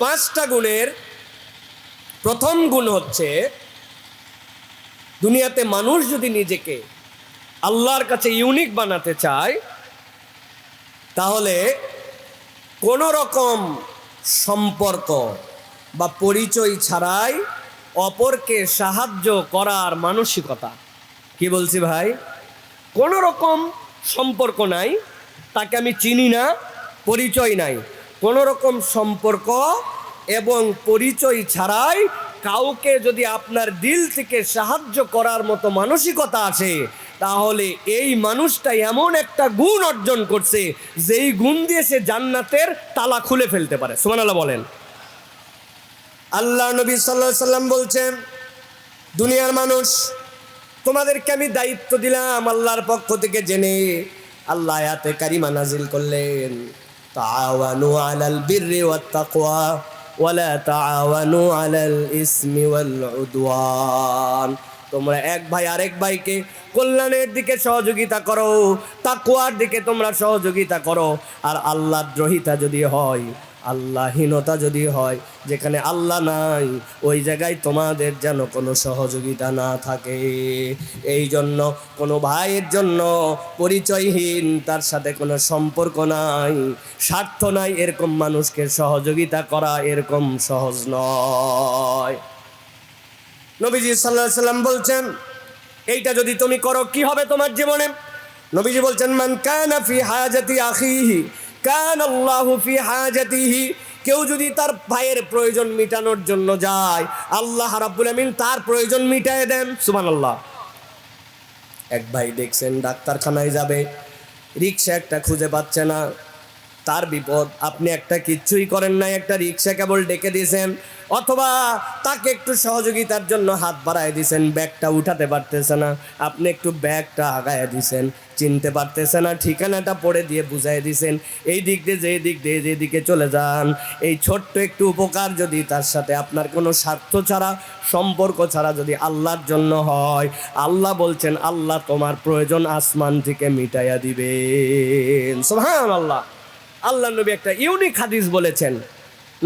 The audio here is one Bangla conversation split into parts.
পাঁচটা গুণের প্রথম গুণ হচ্ছে দুনিয়াতে মানুষ যদি নিজেকে আল্লাহর কাছে ইউনিক বানাতে চায়, তাহলে কোনো রকম সম্পর্ক বা পরিচয় ছাড়াই অপরকে সাহায্য করার মানসিকতা। কি বলছি ভাই? কোনো রকম সম্পর্ক নাই, তাকে আমি চিনি না, পরিচয় নাই। কোনো রকম সম্পর্ক এবং পরিচয় ছাড়াই কাউকে যদি আপনার দিল থেকে সাহায্য করার মতো মানসিকতা আছে তাহলে এই মানুষটা এমন একটা গুণ অর্জন করছে, যেই গুণ দিয়ে সে জান্নাতের তালা খুলে ফেলতে পারে। সুমানাল্লাহ বলেন। আল্লাহ নবী সাল্লাহ সাল্লাম বলছেন, দুনিয়ার মানুষ, তোমাদেরকে আমি দায়িত্ব দিলাম আল্লাহর পক্ষ থেকে জেনে আল্লাহ আয়াতে কারিমা নাজিল করলেন। তাআওয়ানু আলাল বিররি ওয়ালা তাআওয়ানু আলাল ইসমি ওয়াল উদওয়ান তোমরা এক ভাই আরেক ভাইকে কল্যাণের দিকে সহযোগিতা করো, তাকুয়ার দিকে তোমরা সহযোগিতা করো, আর আল্লাহ দ্রোহিতা যদি হয় আল্লাহীনতা যদি হয়, যেখানে আল্লাহ নাই, ওই জায়গায় তোমাদের যেন কোনো সহযোগিতা না থাকে। এই জন্য কোনো ভাইয়ের জন্য পরিচয়হীন, তার সাথে কোনো সম্পর্ক নাই, স্বার্থ নাই, এরকম মানুষকে সহযোগিতা করা এরকম সহজ নয়। নবীজি সাল্লাহ সাল্লাম বলছেন, এইটা যদি তুমি করো, কি হবে তোমার জীবনে? নবীজি বলছেন, মান কানা ফি হাজাতি আখিহি কান আল্লাহ ফি হাজাতিহি, কেউ যদি তার ভাইয়ের প্রয়োজন মিটানোর জন্য যায়, আল্লাহ রাব্বুল আমিন তার প্রয়োজন মিটায় দেন। সুবহানাল্লাহ। এক ভাই দেখছেন, ডাক্তারখানায় যাবে, রিক্সা একটা খুঁজে পাচ্ছে না। তার বিপদ। আপনি একটা কিচ্ছুই করেন নাই, একটা রিক্সা কেবল ডেকে দিয়েছেন, অথবা তাকে একটু সহযোগিতার জন্য হাত বাড়ায় দিয়েছেন, ব্যাগটা উঠাতে পারতেছে না। আপনি একটু ব্যাগটা আগায় দিয়েছেন, চিনতে পারতেছে না, ঠিকানাটা পড়ে দিয়ে বুঝাই দিয়েছেন, এই দিক দিয়ে যে দিক দিয়ে যেদিকে চলে যান। এই ছোট্ট একটু উপকার যদি তার সাথে আপনার কোনো স্বার্থ ছাড়া, সম্পর্ক ছাড়া যদি আল্লাহর জন্য হয়, আল্লাহ বলছেন, আল্লাহ তোমার প্রয়োজন আসমান থেকে মিটাইয়া দিবেন। সোহান আল্লাহ আল্লাহ নবী একটা ইউনিক হাদিস বলেছেন।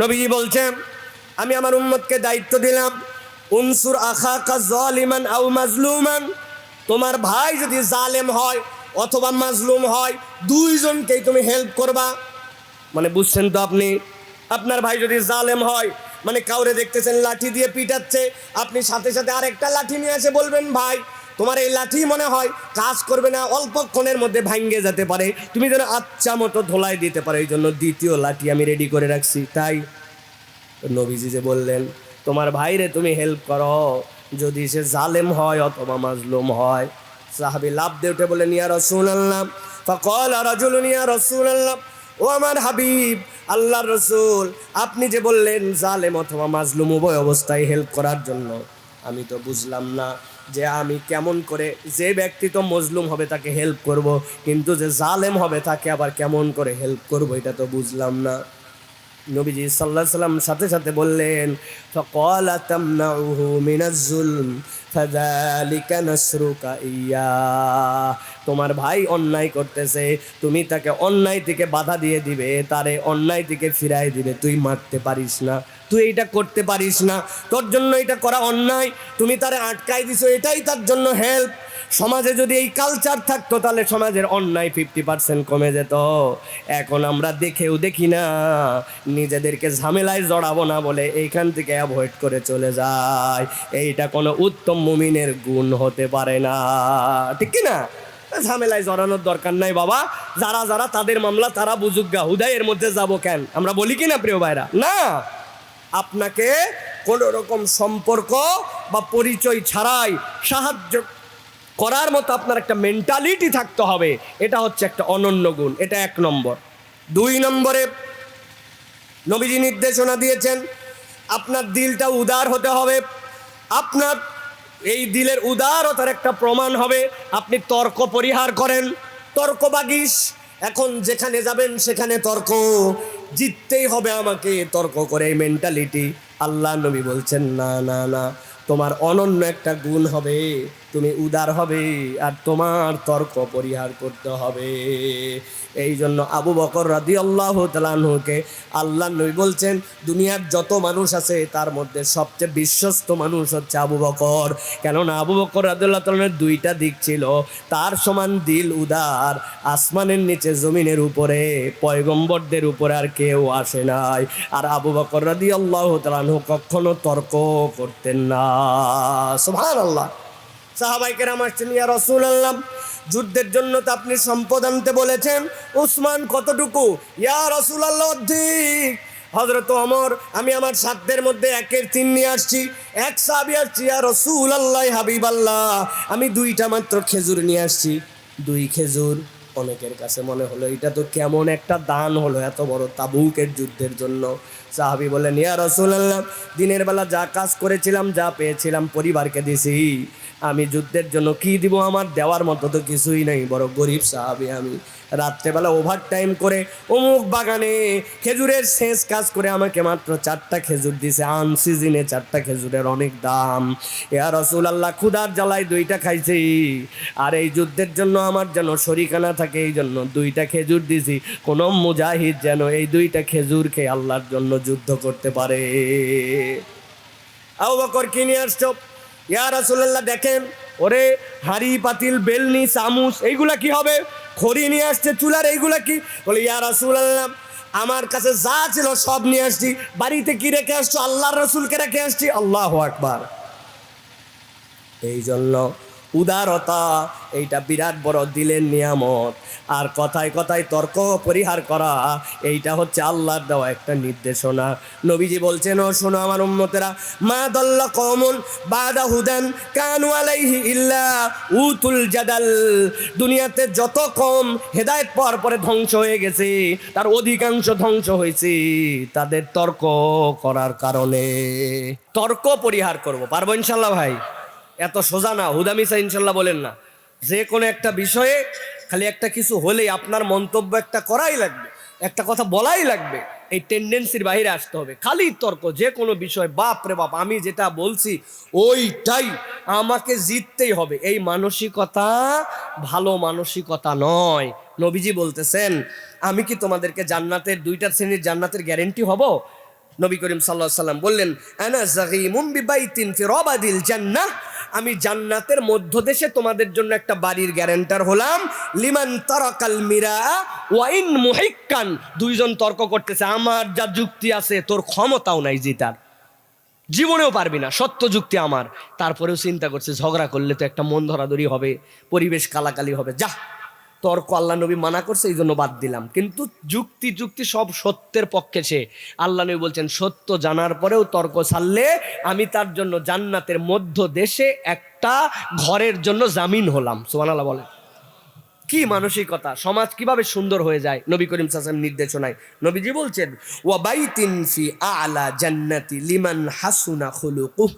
নবীজি বলছেন, আমি আমার উম্মতকে দায়িত্ব দিলাম, উনসুর আখা কা জালিমান আও মাজলুমান। তোমার ভাই যদি জালেম হয় অথবা মাজলুম হয়, দুইজনকেই তুমি হেল্প করবা। মানে বুঝছেন তো আপনি? আপনার ভাই যদি জালেম হয় মানে কাউরে দেখতেছেন, লাঠি দিয়ে পিটাচ্ছে, আপনি সাথে সাথে আরেকটা লাঠি নিয়ে এসে বলবেন, ভাই তোমার এই লাঠি মনে হয় কাজ করবে না অল্পক্ষণের মধ্যে ভাঙ্গে যেতে পারে। তুমি যেন আচ্ছা মতো ধোলাই দিতে পারো, এই জন্য দ্বিতীয় লাঠি আমি রেডি করে রাখছি। তাই নবীজি যে বললেন, তোমার ভাইরে তুমি হেল্প করো। যদি সে জালেম হয় অথবা মাজলুম হয়। সাহাবি লাভ দিয়ে উঠে বলে নিয়া রসুল আল্লাহ ফকল রাজুল নিয়া রসুল আল্লাহ ও আমার হাবিব, আল্লাহর রসুল, আপনি যে বললেন জালেম অথবা মাজলুম উভয় অবস্থায় হেল্প করার জন্য, আমি তো বুঝলাম না। যে আমি কেমন করে যে ব্যক্তি তো মজলুম হবে তাকে হেল্প করব, কিন্তু যে জালেম হবে তাকে আবার কেমন করে হেল্প করব, এটা তো বুঝলাম না। নবীজি সাল্লাহ সাল্লাম সাথে সাথে বললেন, ফকলা তামনাউহু মিনাজুলম ফাযালিকা নাসরুকা ইয়া। তোমার ভাই অন্যায় করতেছে, তুমি তাকে অন্যায় থেকে বাধা দিয়ে দিবে, তারে অন্যায় থেকে ফিরাই দিবে। তুই মারতে পারিস না, তুই এইটা করতে পারিস না, তোর জন্য এটা করা অন্যায়, তুমি তারে আটকাই দিছো, এটাই তার জন্য হেল্প সমাজে যদি এই কালচার থাকতো, তাহলে সমাজের অন্যায় ফিফটি পার্সেন্ট কমে যেত। এখন আমরা দেখেও দেখি না, নিজেদেরকে ঝামেলায় জড়াবো না বলে এইখান থেকে অ্যাভয়েড করে চলে যায়। এইটা কোনো উত্তম মুমিনের গুণ হতে পারে না। ঠিক কি না? ঝামেলায় জড়ানোর দরকার নাই বাবা। যারা যারা তাদের মামলা, তারা বুঝুক গা। হুদাই এর মধ্যে যাব কেন? আমরা বলি কি না, প্রিয় ভাইরা? না! আপনাকে কোনো রকম সম্পর্ক বা পরিচয় ছাড়াই সাহায্য করার মতো আপনার একটা মেন্টালিটি থাকতে হবে। এটা হচ্ছে একটা অনন্য গুণ, এটা এক নম্বর। দুই নম্বরে নবীজি নির্দেশনা দিয়েছেন, আপনার দিলটা উদার হতে হবে, আপনার এই দিলের উদারতার একটা প্রমাণ হবে, আপনি তর্ক পরিহার করেন, তর্ক বাগিস, এখন যেখানে যাবেন সেখানে তর্ক, জিততেই হবে আমাকে, তর্ক করে এই মেন্টালিটি আল্লাহ নবী বলছেন, না না না, তোমার অনন্য একটা গুণ হবে। তুমি উদার হবে আর তোমার তর্ক পরিহার করতে হবে। এই জন্য আবু বকর রাদি আল্লাহ তালাহুকে আল্লাহ নই বলছেন, দুনিয়ার যত মানুষ আছে তার মধ্যে সবচেয়ে বিশ্বস্ত মানুষ হচ্ছে আবু বকর। কেননা আবু বকর রাদিল্লাহ তালানের দুইটা দিক ছিল, তার সমান দিল উদার, আসমানের নিচে জমিনের উপরে, পয়গম্বরদের উপরে আর কেউ আসে নাই। আর আবু বকর রাদি আল্লাহ তালাহু কখনো তর্ক করতেন না। সুভান আল্লাহ সাহাবাইকের আমার ইয়া রসুল আল্লাহ যুদ্ধের জন্য তো আপনি সম্পদ আনতে বলেছেন। উসমান কতটুকু? ইয়া রসুল আল্লাহ অধিক হজরত অমর আমি আমার সাধ্যের মধ্যে একের তিন নিয়ে আসছি। এক সাবি আসছি, ইয়া রসুল আল্লাহ হাবিব আল্লাহ আমি দুইটা মাত্র খেজুর নিয়ে আসছি। দুই খেজুর? অনেকের কাছে মনে হলো, এটা তো কেমন একটা দান হলো এত বড় তাবুকের যুদ্ধের জন্য। সাহাবি বলেন ইয়া রসুল আল্লাহ দিনের বেলা যা কাজ করেছিলাম, যা পেয়েছিলাম, পরিবারকে দিছি। আমি যুদ্ধের জন্য কি দিব আমার দেওয়ার মতো তো কিছুই নেই, বড় গরিব সাহাবি আমি। রাত্রেবেলা ওভার টাইম করে অমুক বাগানে খেজুরের শেষ কাজ করে আমাকে মাত্র চারটা খেজুর দিছে আন সিজনে চারটা খেজুরের অনেক দাম। এয়া রসুল আল্লাহ ক্ষুদার জ্বালায় দুইটা খাইছি। আর এই যুদ্ধের জন্য আমার যেন শরিকানা থাকে, এই জন্য দুইটা খেজুর দিছি। কোনো মুজাহিদ যেন এই দুইটা খেজুর খেয়ে আল্লাহর জন্য যুদ্ধ করতে পারে। আবু বকর কি নিয়ে আসছো? ইয়া রাসুল্লাহ দেখেন, ওরে হাড়ি, পাতিল, বেলনি, চামুচ, এইগুলা কি হবে? খড়ি নিয়ে আসছে, চুলার এইগুলা কি? বলে, ইয়া রাসূলুল্লাহ, আমার কাছে যা ছিল সব নিয়ে আসছি। বাড়িতে কি রেখে আসছো? আল্লাহর রসুলকে রেখে আসছি। আল্লাহ আকবার। এই জন্য উদারতা, এইটা বিরাট বড় দিলের নিয়ামত। আর কথায় কথায় তর্ক পরিহার করা, এইটা হচ্ছে আল্লাহর দেওয়া একটা নির্দেশনা। নবীজি বলছেন, ও শোনো আমার উম্মতেরা, মা দল্লা কমন বাদা হুদান কানু আলাইহি ইল্লা উতুল জাদাল। দুনিয়াতে যত কম হেদায়েত পাওয়ার পরে ধ্বংস হয়ে গেছে, তার অধিকাংশ ধ্বংস হয়েছে। তাদের তর্ক করার কারণে তর্ক পরিহার করব। পারব ইনশাল্লাহ ভাই? এত সোজা না হুদামিসা ইনশাল্লাহ বলেন না। যে কোনো একটা বিষয়ে খালি একটা কিছু হলেই আপনার মন্তব্য একটা করাই লাগবে, একটা কথা বলাই লাগবে, এই টেন্ডেন্সির বাইরে আসতে হবে। খালি তর্ক, যে কোনো বিষয়, বাপ রে বাপ, আমি যেটা বলছি ওইটাই আমাকে জিততেই হবে। এই মানসিকতা ভালো মানসিকতা নয়। নবীজি বলতেছেন, আমি কি তোমাদেরকে জান্নাতের দুইটা শ্রেণির জান্নাতের গ্যারেন্টি হব? নবী করিম সাল্লাহ সাল্লাম বললেন, আনা জাগিমুম বিবাইতিন ফি রাবাদিল জান্নাহ। আমি জান্নাতের মধ্যদেশে তোমাদের জন্য একটা বাড়ির গ্যারেন্টার হলাম। লিমান তারাকাল মিরা ওয়াইন মুহিক্কান। দুইজন তর্ক করতেছে, আমার যা যুক্তি আছে, তোর ক্ষমতাও নাই জিতার। জীবনেও পারবি না, সত্য যুক্তি আমার। তারপরেও চিন্তা করছে, ঝগড়া করলে তো একটা মন ধরাধরি হবে, পরিবেশ কালাকালি হবে। যা তর্ক আল্লাহ নবী মানা করছে, এই জন্য বাদ দিলাম। কিন্তু যুক্তি যুক্তি সব সত্যের পক্ষে সে। আল্লাহ নবী বলছেন, সত্য জানার পরেও তর্ক ছাড়লে আমি তার জন্য জান্নাতের মধ্য দেশে একটা ঘরের জন্য জামিন হলাম। সোমান আল্লাহ বলেন। কি মানসিকতা? সমাজ কীভাবে সুন্দর হয়ে যায়? নবী করিম সাসাম নির্দেশনায় নবীজি বলছেন, ওয়া বাইতিন ফি আলা জান্নাতি লিমান হাসুনা খুলুকুহ।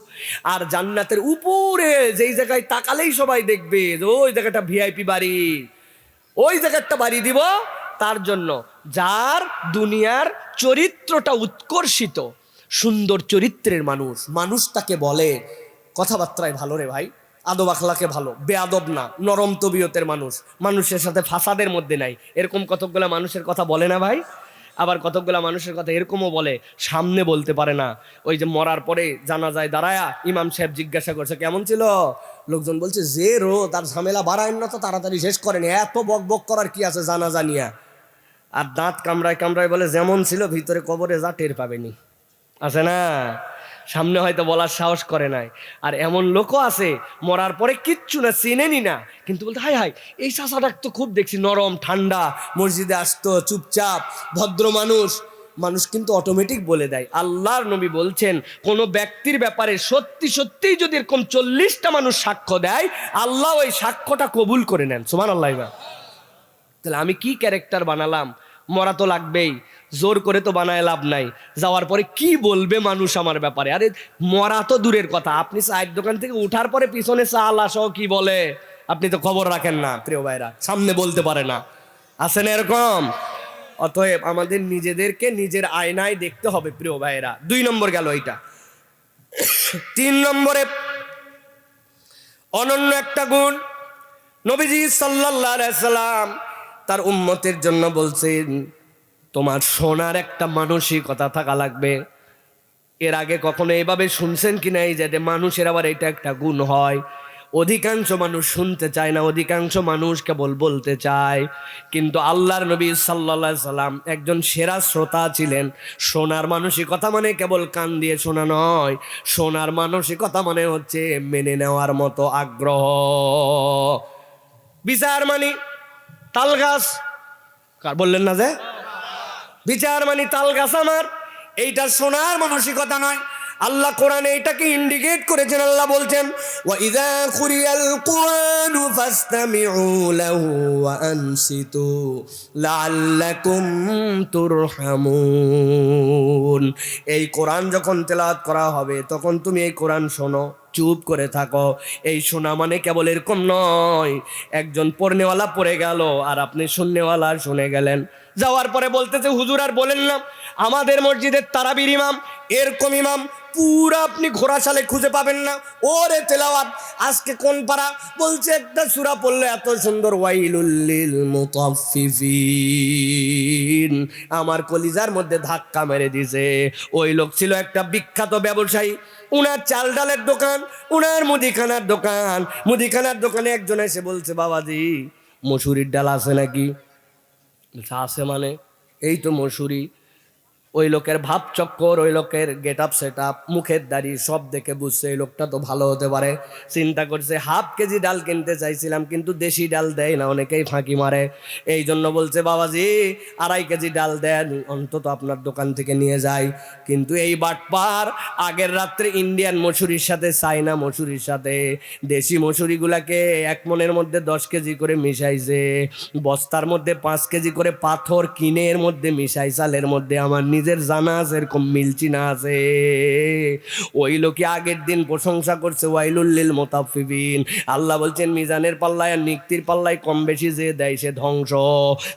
আর জান্নাতের উপরে যেই জায়গায় তাকালেই সবাই দেখবে ওই জায়গাটা ভিআইপি বাড়ি। ওই জায়গাটা বাড়ি দিব তার জন্য। যার দুনিয়ার চরিত্রটা উৎকর্ষিত, সুন্দর চরিত্রের মানুষ। মানুষ তাকে বলে, কথাবার্তায় ভালো রে ভাই, আদব আখলাকে ভালো, বেআদব না, নরম তবিয়তের মানুষ। মানুষের সাথে ফাসাদের মধ্যে নাই। এরকম কতকগুলা মানুষের কথা বলে না ভাই? আবার কতকগুলা মানুষের কথা এরকমও বলে, সামনে বলতে পারে না। ওই যে মরার পরে জানা যায় দাঁড়ায়া ইমাম সাহেব জিজ্ঞাসা করছে, কেমন ছিল? লোকজন বলছে, যে রো, তার ঝামেলা বাড়ায় না তো তাড়াতাড়ি শেষ করেনি। এত বক বক করার কি আছে জানা জানিয়া? আর দাঁত কামড়ায় কামড়ায় বলে, যেমন ছিল, ভিতরে কবরে যা টের পাবেনি। আছে না? সামনে হয়তো বলার সাহস করে নাই। আর এমন লোকও আছে, মরার পরে কিচ্ছু না, চিনেনি না। কিন্তু বলতে হাই হাই এই চাষাটা তো খুব দেখছি, নরম, ঠান্ডা, মসজিদে আসতো, চুপচাপ, ভদ্র মানুষ। মানুষ কিন্তু অটোমেটিক বলে দেয়। আল্লাহর নবী বলছেন, কোনো ব্যক্তির ব্যাপারে সত্যি সত্যিই যদি এরকম চল্লিশটা মানুষ সাক্ষ্য দেয়, আল্লাহ ওই সাক্ষ্যটা কবুল করে নেন। সুমান আল্লাহ তাহলে আমি কি ক্যারেক্টার বানালাম? মরা তো লাগবেই, জোর করে তো বানায় লাভ নাই। যাওয়ার পরে কি বলবে মানুষ আমার ব্যাপারে? আরে, মরা তো দূরের কথা। আপনি চায়ের দোকান থেকে উঠার পরে পিছনে চাল আসো, কি বলে? আপনি তো খবর রাখেন না, প্রিয় ভাইরা। সামনে বলতে পারে না। আছেন এরকম? অতএব আমাদের নিজেদেরকে নিজের আয়নায় দেখতে হবে প্রিয় ভাইরা দুই নম্বর গেল এইটা। তিন নম্বরে অনন্য একটা গুণ। নবীজি সাল্লাম তার উম্মতের জন্য বলছেন, তোমার শোনার একটা মানসিকতা থাকা লাগবে। এর আগে কখনো এভাবে শুনছেন কি নাই যে মানুষের আবার এটা একটা গুণ হয়। অধিকাংশ মানুষ শুনতে চায় না, অধিকাংশ মানুষ কেবল বলতে চায়। কিন্তু আল্লাহর নবী সাল্লা সাল্লাম একজন সেরা শ্রোতা ছিলেন। সোনার মানসিকতা মানে কেবল কান দিয়ে শোনা নয়, সোনার মানসিকতা মানে হচ্ছে মেনে নেওয়ার মতো আগ্রহ। বিচার মানি, তাল গাছ। বললেন না যে? বিচার মানি, তাল গাছ আমার। এইটা সোনার মানসিকতা নয় আল্লাহ কোরআনে এটাকে ইন্ডিকেট করেছেন, আল্লাহ বলছেন কুরিয়াল আনসিতু এই কোরআন যখন তেলাত করা হবে, তখন তুমি এই কোরআন শোনো। চুপ করে থাকো। এই শোনা মানে কেবল এরকম নয়। একজন পড়নেওয়ালা পড়ে গেল আর আপনি শুননেওয়ালা শুনে গেলেন। যাওয়ার পরে বলতেছে, হুজুর আর বলেন না, আমাদের মসজিদের তারাবির ইমাম, এরকম ইমাম, পুরা আপনি ঘোড়া সালে খুঁজে পাবেন না। ওরে তেলাওয়াত, আজকে কোন পাড়া? বলছে, একটা সুরা পড়লে এত সুন্দর ওয়াইলুল্লিল মুতাফফিফিন। আমার কলিজার মধ্যে ধাক্কা মেরে দিছে। ওই লোক ছিল একটা বিখ্যাত ব্যবসায়ী। উনার চাল ডালের দোকান, উনার মুদিখানার দোকান। মুদিখানার দোকানে একজন এসে বলছে, বাবাজি, মসুরির ডাল আছে নাকি? আছে মানে? এই তো মসুরি। ওই লোকের ভাব চক্কর, ওই লোকের গেট আপ সেট আপ মুখের দাড়ি সব দেখে বুঝছে এই লোকটা তো ভালো হতে পারে। চিন্তা করছে, হাফ কেজি ডাল কিনতে চাইছিলাম, কিন্তু দেশি ডাল দেয় না, অনেকেই ফাঁকি মারে। এই জন্য বলছে, বাবাজি, আড়াই কেজি ডাল দেন, অন্তত আপনার দোকান থেকে নিয়ে যাই। কিন্তু এই বাটপার আগের রাত্রে ইন্ডিয়ান মসুরির সাথে চাইনা মসুরির সাথে, দেশি মসুরিগুলাকে এক মনের মধ্যে দশ কেজি করে মিশাইছে। বস্তার মধ্যে পাঁচ কেজি করে পাথর কিনে এর মধ্যে মিশাই, চালের মধ্যে আমার নিজের জানা আছে, এরকম মিলছি না আছে। ওই লোকে আগের দিন প্রশংসা করছে ওয়াইলুল্লিল মোতাফিবিন আল্লাহ বলছেন, মিজানের পাল্লায় আর নিক্তির পাল্লায় কম বেশি যে দেয় সে ধ্বংস।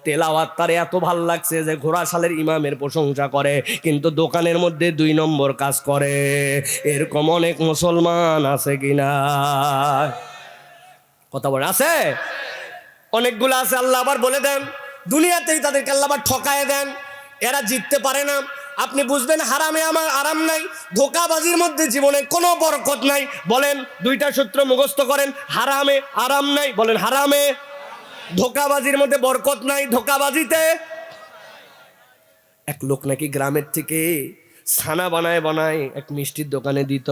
তেলাওয়াত তার এত ভালো লাগছে যে ঘোড়া সালের ইমামের প্রশংসা করে, কিন্তু দোকানের মধ্যে দুই নম্বর কাজ করে। এরকম অনেক মুসলমান আছে কিনা কথা বলে, আছে? অনেকগুলো আছে, আল্লাহ আবার বলে দেন, দুনিয়াতেই তাদেরকে আল্লাহ আবার ঠকায় দেন। এরা জিততে পারে না। আপনি বুঝবেন, হারামে আমার আরাম নাই, ধোকাবাজির মধ্যে জীবনে কোনো বরকত নাই। বলেন, দুইটা সূত্র মুখস্থ করেন, হারামে আরাম নাই, বলেন, হারামে। ধোকাবাজির মধ্যে বরকত নাই, ধোকাবাজিতে। এক লোক নাকি গ্রামের থেকে ছানা বানায় বানায় এক মিষ্টির দোকানে দিত।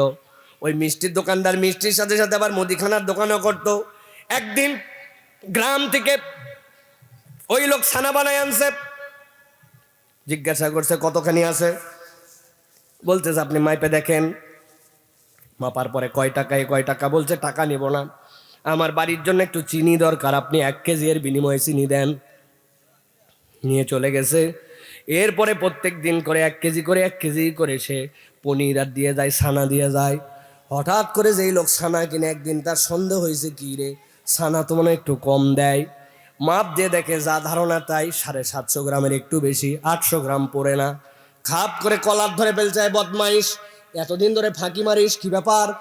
ওই মিষ্টির দোকানদার মিষ্টির সাথে সাথে আবার মুদিখানার দোকানও করতো। একদিন গ্রাম থেকে ওই লোক ছানা বানায় আনছে জিজ্ঞাসা করছে, কতখানি আছে? বলতেছে, আপনি মাইপে দেখেন। মাপার পরে, কয় টাকায়, কয় টাকা? বলছে, টাকা নিব না। আমার বাড়ির জন্য একটু চিনি দরকার। আপনি এক কেজি এর বিনিময়ে চিনি দেন। নিয়ে চলে গেছে। এরপরে প্রত্যেক দিন করে এক কেজি করে, এক কেজি করে সে পনির আর দিয়ে যায়, ছানা দিয়ে যায়। হঠাৎ করে যেই লোক ছানা কিনে, একদিন তার সন্দেহ হয়েছে, কি রে? ছানা তো মনে একটু কম দেয়। মাপ দিয়ে দেখে, যা ধারণা তাই সাড়ে সাতশো গ্রামের একটু বেশি, আটশো গ্রাম পড়ে না। খাপ করে কলার ধরে ফেলছে "এই বদমাইশ। এতদিন ধরে ফাঁকি মারিস, কি ব্যাপার?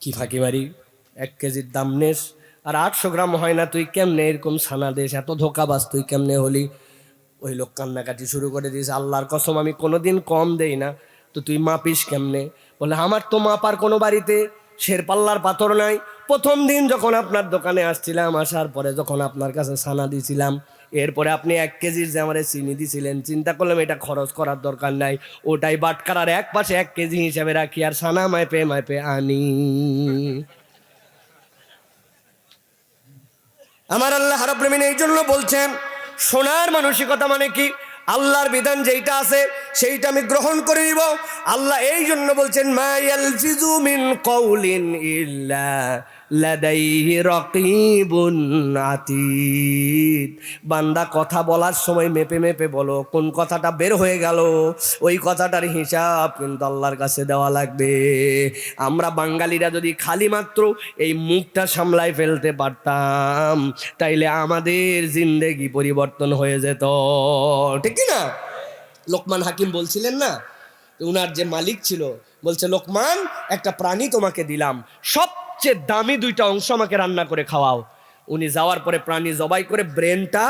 কি ফাঁকি মারি? এক কেজির দাম নেস। আর আটশো গ্রাম হয় না, তুই কেমনে এরকম ছানা দেশ? এত ধোকাবাজ, তুই কেমনে হলি? ওই লোক কান্নাকাটি শুরু করে দিস আল্লাহর কসম, আমি কোনোদিন কম দেই না। তো তুই মাপিস কেমনে? বলে, আমার তো মাপার কোনো বাড়িতে শেরপাল্লার পাথর নাই প্রথম দিন যখন আপনার দোকানে আসছিলাম, আসার পরে যখন আপনার কাছে ছানা দিছিলাম, এরপরে আপনি এক কেজির যে আমার চিনি দিছিলেন, চিন্তা করলাম এটা খরচ করার দরকার নাই, ওটাই বাটকারার এক পাশে এক কেজি হিসাবে রাখি আর সানা মাইপে মাইপে আনি। আমার আল্লাহ হারপ্রেমিন এই জন্য বলছেন, সোনার মানসিকতা মানে কি? আল্লাহর বিধান যেইটা আছে, সেইটা আমি গ্রহণ করে নিব। আল্লাহ এই জন্য বলছেন মায়াল ফিজু মিন কৌলিন ইল্লা লাদাইহি রকিবুন আতীদ। বান্দা কথা বলার সময় মেপে মেপে বলো, কোন কথাটা বের হয়ে গেল? ওই কথাটার হিসাব কিন্তু আল্লাহর কাছে দেওয়া লাগবে। আমরা বাঙালিরা যদি খালি মাত্র এই মুখটা সামলাই ফেলতে পারতাম, তাইলে আমাদের জিন্দেগি পরিবর্তন হয়ে যেত। ঠিক না লোকমান হাকিম বলছিলেন না, উনার যে মালিক ছিল, বলছে, লোকমান, একটা প্রাণী তোমাকে দিলাম সবচেয়ে দামি দুইটা অংশ আমাকে রান্না করে খাওয়াও। উনি যাওয়ার পরে প্রাণী জবাই করে ব্রেনটা,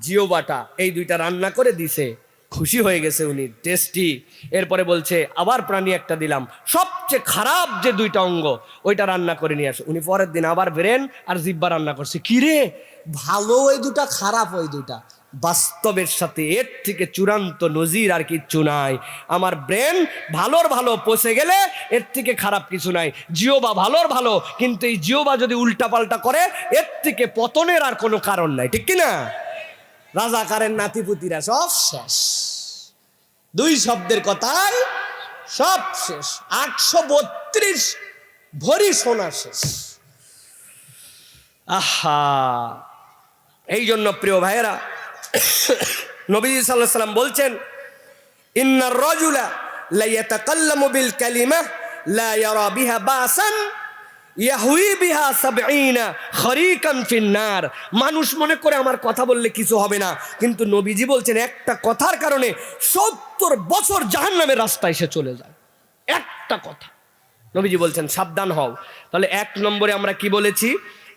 জিওবাটা, এই দুইটা রান্না করে দিছে। খুশি হয়ে গেছে উনি, টেস্টি। এরপরে বলছে, আবার প্রাণী একটা দিলাম। সবচেয়ে খারাপ যে দুইটা অঙ্গ, ওইটা রান্না করে নিয়ে আসে। উনি পরের দিন আবার ব্রেন আর জিব্বা রান্না করছে। কিরে? ভালো ওই দুটা খারাপ ওই দুটা বাস্তবের সাথে, এর থেকে চূড়ান্ত নজির আর কিচ্ছু নাই। আমার ব্রেন ভালোর ভালো পচে গেলে এর থেকে খারাপ কিছু নাই। জিওবা ভালোর ভালো, কিন্তু এই জিওবা যদি উল্টাপাল্টা করে, এর থেকে পতনের আর কোনো কারণ নাই। ঠিক কি না রাজাকারের নাতিপুতিরা সব শেষ। দুই শব্দের কথায় সব শেষ। আটশো বত্রিশ ভরি সোনা শেষ। আহা! এই জন্য প্রিয় ভাইয়েরা নবী সাল্লাহ সাল্লাম বলছেন ইন্নার রজুলা লা ইয়াতাকাল্লামু বিল কালিমা লা ইয়ারা বিহা বাসান ইয়াহুই বিহা সাবঈনা খরিকান ফিন্নার মানুষ মনে করে আমার কথা বললে কিছু হবে না, কিন্তু নবীজি বলছেন, একটা কথার কারণে সত্তর বছর জাহান্নামের রাস্তায় সে চলে যায়। একটা কথা। নবীজি বলছেন, সাবধান হও। তাহলে এক নম্বরে আমরা কি বলেছি?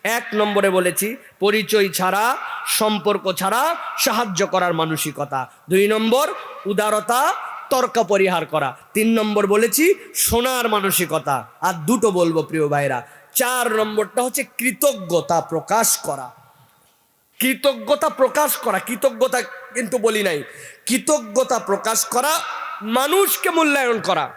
এক নম্বরে বলেছি, পরিচয় ছাড়া, সম্পর্ক ছাড়া সাহায্য করার মানসিকতা। দুই নম্বর, উদারতা, তর্ক পরিহার করা। তিন নম্বর বলেছি, শোনার মানসিকতা। আর দুটো বলব প্রিয় ভাইরা চার নম্বরটা হচ্ছে কৃতজ্ঞতা প্রকাশ করা। কৃতজ্ঞতা প্রকাশ করা। কৃতজ্ঞতা কিন্তু বলি নাই। কৃতজ্ঞতা প্রকাশ করা, মানুষকে মূল্যায়ন করা।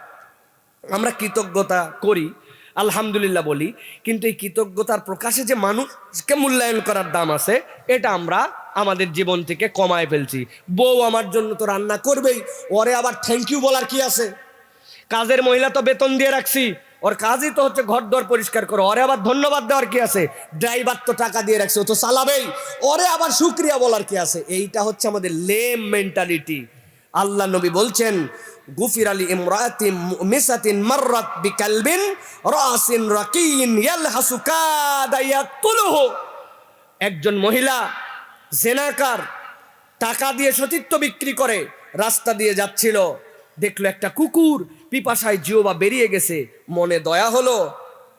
আমরা কৃতজ্ঞতা করি আলহামদুলিল্লাহ বলি, কিন্তু এই কৃতজ্ঞতার প্রকাশে যে মানুষকে মূল্যায়ন করার দাম আছে, এটা আমরা আমাদের জীবন থেকে কমায় ফেলছি। বউ আমার জন্য তো রান্না করবেই, ওরে আবার থ্যাংক ইউ বলার কি আছে? কাজের মহিলা তো বেতন দিয়ে রাখছি, ওর কাজই তো হচ্ছে ঘর দর পরিষ্কার করো, ওরে আবার ধন্যবাদ দেওয়ার কি আছে? ড্রাইভার তো টাকা দিয়ে রাখছে, ও তো চালাবেই, ওরে আবার শুক্রিয়া বলার কি আছে? এইটা হচ্ছে আমাদের লেম মেন্টালিটি আল্লাহ নবী বলছেন গুফির আলী ইমরাতি মিসাতিন মাররাত বিকালবিন রাসিন রাকিন ইয়ালহাসু একজন মহিলা জেনাকার টাকা দিয়ে সতীত্ব বিক্রি করে রাস্তা দিয়ে যাচ্ছিল। দেখল একটা কুকুর পিপাসায় জিওবা বেরিয়ে গেছে। মনে দয়া হলো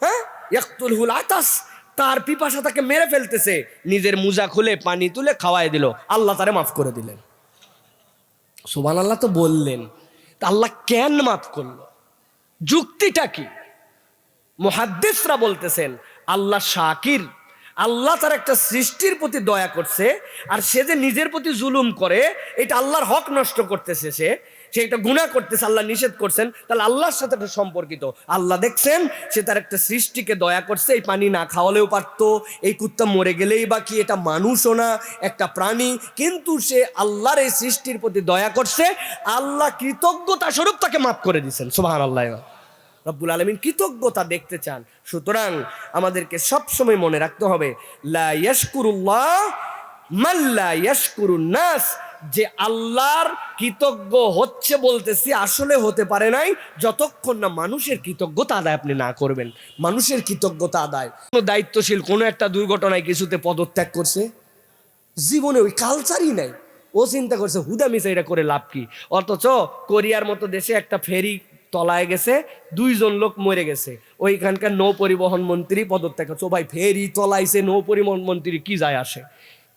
হ্যাঁ? ইয়াকতুল হুল আতাস? তার পিপাসা তাকে মেরে ফেলতেছে। নিজের মুজা খুলে পানি তুলে খাওয়াই দিল। আল্লাহ তারে মাফ করে দিলেন। সুবান আল্লাহ তো বললেন। আল্লাহ কেন মাফ করল? যুক্তিটা কি? মহাদ্দেশরা বলতেছেন, আল্লাহ শাকির। আল্লাহ তার একটা সৃষ্টির প্রতি দয়া করছে, আর সে যে নিজের প্রতি জুলুম করে, এটা আল্লাহর হক নষ্ট করতেছে সে। সে একটা গুণা করতেছে, আল্লাহ নিষেধ করছেন, তাহলে আল্লাহর সাথে এটা সম্পর্কিত। আল্লাহ দেখছেন সে তার একটা সৃষ্টিকে দয়া করছে, এই পানি না খাওয়ালেও পারতো, এই কুত্তা মরে গেলেই বা কি, এটা মানুষও না, একটা প্রাণী। কিন্তু সে আল্লাহর এই সৃষ্টির প্রতি দয়া করছে, আল্লাহ কৃতজ্ঞতা স্বরূপ তাকে মাফ করে দিচ্ছেন সুবাহ আল্লাহ রব্বুল আলমিন কৃতজ্ঞতা দেখতে চান। সুতরাং আমাদেরকে সবসময় মনে রাখতে হবে, লা ইয়াশকুরুল্লাহ মাল্লা ইয়াশকুরুন নাস যে আল্লাহর কৃতজ্ঞ হচ্ছে বলতেছি, আসলে হতে পারে নাই, যতক্ষণ না মানুষের কৃতজ্ঞতা আদায় আপনি না করবেন। মানুষের কৃতজ্ঞতা আদায়। কোনো দায়িত্বশীল কোনো একটা দুর্ঘটনায় কিছুতে পদত্যাগ করছে? জীবনে ওই কালচারই নাই। ও চিন্তা করছে, হুদা মিসা এটা করে লাভ কি? অথচ কোরিয়ার মতো দেশে একটা ফেরি তলায় গেছে, দুইজন লোক মরে গেছে। ওইখানকার নৌ পরিবহন মন্ত্রী পদত্যাগ করছে। ও ভাই, ফেরি তলাইছে নৌ পরিবহন মন্ত্রী কি যায় আসে?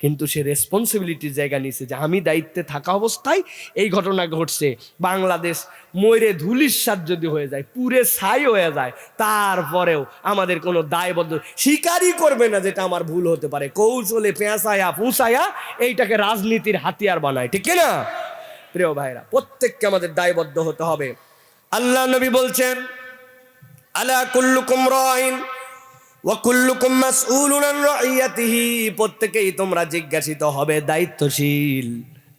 কিন্তু সে রেসপন্সিবিলিটির জায়গা নিছে যে আমি দায়িত্বে থাকা অবস্থায় এই ঘটনা ঘটছে। বাংলাদেশ ময়ূরে ধুলিস্বাদ যদি হয়ে যায় পুরে ছাই হয়ে যায়, তারপরেও আমাদের কোনো দায়বদ্ধ স্বীকারই করবে না যেটা আমার ভুল হতে পারে। কৌশলে পেঁচায়া ফুঁসায়া এইটাকে রাজনীতির হাতিয়ার বানায়, ঠিক না প্রিয় ভাইরা, প্রত্যেককে আমাদের দায়বদ্ধ হতে হবে। আল্লাহ নবী বলছেন, আলা কুল্লুকুম রাইন প্রত্যেকেই তোমরা জিজ্ঞাসিত হবে দায়িত্বশীল।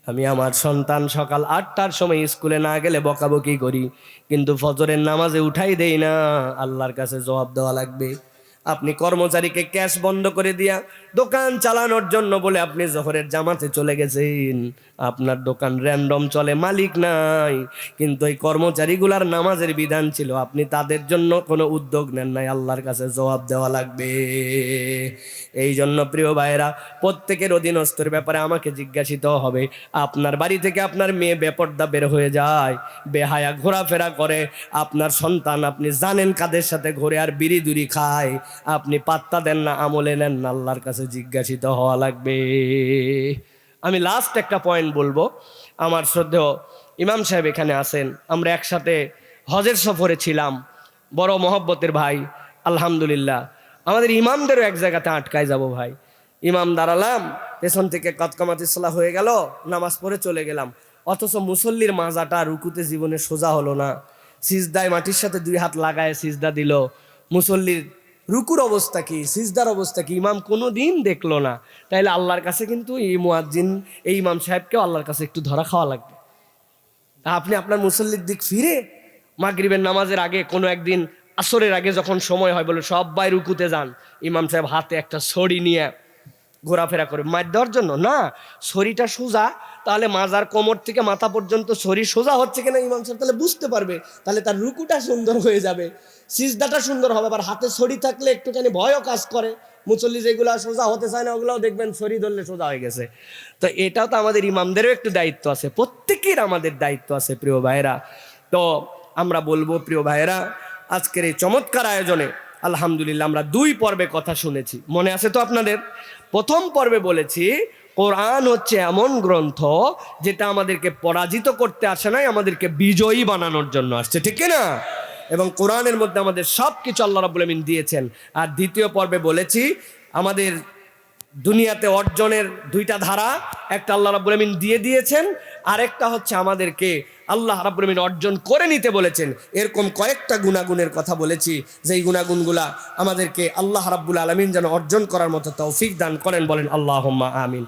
আমি আমার সন্তান সকাল আটটার সময় স্কুলে না গেলে বকাবকি করি, কিন্তু ফজরের নামাজে উঠাই দেই না। আল্লাহর কাছে জবাব দেওয়া লাগবে। আপনি কর্মচারীকে ক্যাশ বন্ধ করে দিয়া দোকান চালানোর জন্য বলে আপনি জহরের জামাতে চলে গেছেন। আপনার দোকান র্যান্ডম চলে, মালিক নাই। কিন্তু এই কর্মচারীগুলার নামাজের বিধান ছিল, আপনি তাদের জন্য কোনো উদ্যোগ নেন নাই, আল্লাহর কাছে জবাব দেওয়া লাগবে। এই জন্য প্রিয় ভাইরা প্রত্যেকের অধীনস্থর ব্যাপারে আমাকে জিজ্ঞাসিত হবে, আপনার বাড়ি থেকে আপনার মেয়ে বেপর্দা বের হয়ে যায়, বেহায়া ঘোরাফেরা করে, আপনার সন্তান আপনি জানেন কাদের সাথে ঘুরে আর বিড়ি দুরি খায়, আপনি পাত্তা দেন না, আমলে নেন না, আল্লাহর কাছে জিজ্ঞাসিত হওয়া লাগবে। আমি লাস্ট একটা পয়েন্ট বলব। আমার শ্রদ্ধেয় ইমাম সাহেব এখানে আছেন। আমরা একসাথে হজের সফরে ছিলাম। বড় মহব্বতের ভাই, আলহামদুলিল্লাহ। আমাদের ইমামদেরও এক জায়গাতে আটকায় যাব ভাই। ইমাম দাঁড়ালাম, পেছন থেকে কতকামাতিসলা হয়ে গেল, নামাজ পড়ে চলে গেলাম। অথচ মুসল্লির মাজাটা রুকুতে জীবনে সোজা হলো না। সিজদায় মাটির সাথে দুই হাত লাগায় সিজদা দিল। মুসল্লির রুকুর অবস্থা কি, সিজদার অবস্থা কি, ইমাম কোনো দিন দেখল না। তাইলে আল্লাহর কাছে কিন্তু এই মুয়াজ্জিন, এই ইমাম সাহেবকেও আল্লাহর কাছে একটু ধরা খাওয়া লাগবে। আপনি আপনার মুসল্লির দিক ফিরে, মাগরিবের নামাজের আগে কোনো একদিন আসরের আগে যখন সময় হয় বলে সবাই রুকুতে যান, ইমাম সাহেব হাতে একটা ছড়ি নিয়ে ঘোরাফেরা করে। মার দেওয়ার জন্য? না, ছড়িটা সোজা তাহলে মাজার কোমর থেকে মাথা পর্যন্ত শরীর সোজা হচ্ছে কিনা ইমাম সাহেব তাহলে বুঝতে পারবে, তাহলে তার রুকুটা সুন্দর হয়ে যাবে। সিজদাটা সুন্দর হবে, আবার হাতে শরীর থাকলে একটুখানি ভয়ও কাজ করে। মুসল্লি যেগুলো সোজা হতে চায় না, ওগুলোও দেখবেন ছড়ি ধরলে সোজা হয়ে গেছে। তো এটাও তো আমাদের ইমামদেরও একটু দায়িত্ব আছে, প্রত্যেকের আমাদের দায়িত্ব আছে প্রিয় ভাইরা তো আমরা বলব, প্রিয় ভাইরা আজকের এই চমৎকার আয়োজনে আলহামদুলিল্লাহ আমরা দুই পর্বে কথা শুনেছি। মনে আছে তো আপনাদের? প্রথম পর্বে বলেছি কোরআন হচ্ছে এমন গ্রন্থ যেটা আমাদেরকে পরাজিত করতে আসে নাই, আমাদেরকে বিজয়ী বানানোর জন্য আসছে, ঠিক না এবং কোরআনের মধ্যে আমাদের সব কিছু আল্লাহ রাবুল আমিন দিয়েছেন। আর দ্বিতীয় পর্বে বলেছি, আমাদের দুনিয়াতে অর্জনের দুইটা ধারা, একটা আল্লাহ রাব্বুল আমিন দিয়ে দিয়েছেন, আরেকটা হচ্ছে আমাদেরকে আল্লাহ রাব্বুল আমিন অর্জন করে নিতে বলেছেন। এরকম কয়েকটা গুণাগুণের কথা বলেছি, যেই গুণাগুণগুলা আমাদেরকে আল্লাহ রাব্বুল আলমিন যেন অর্জন করার মতো তৌফিক দান করেন, বলেন আল্লাহ আমিন।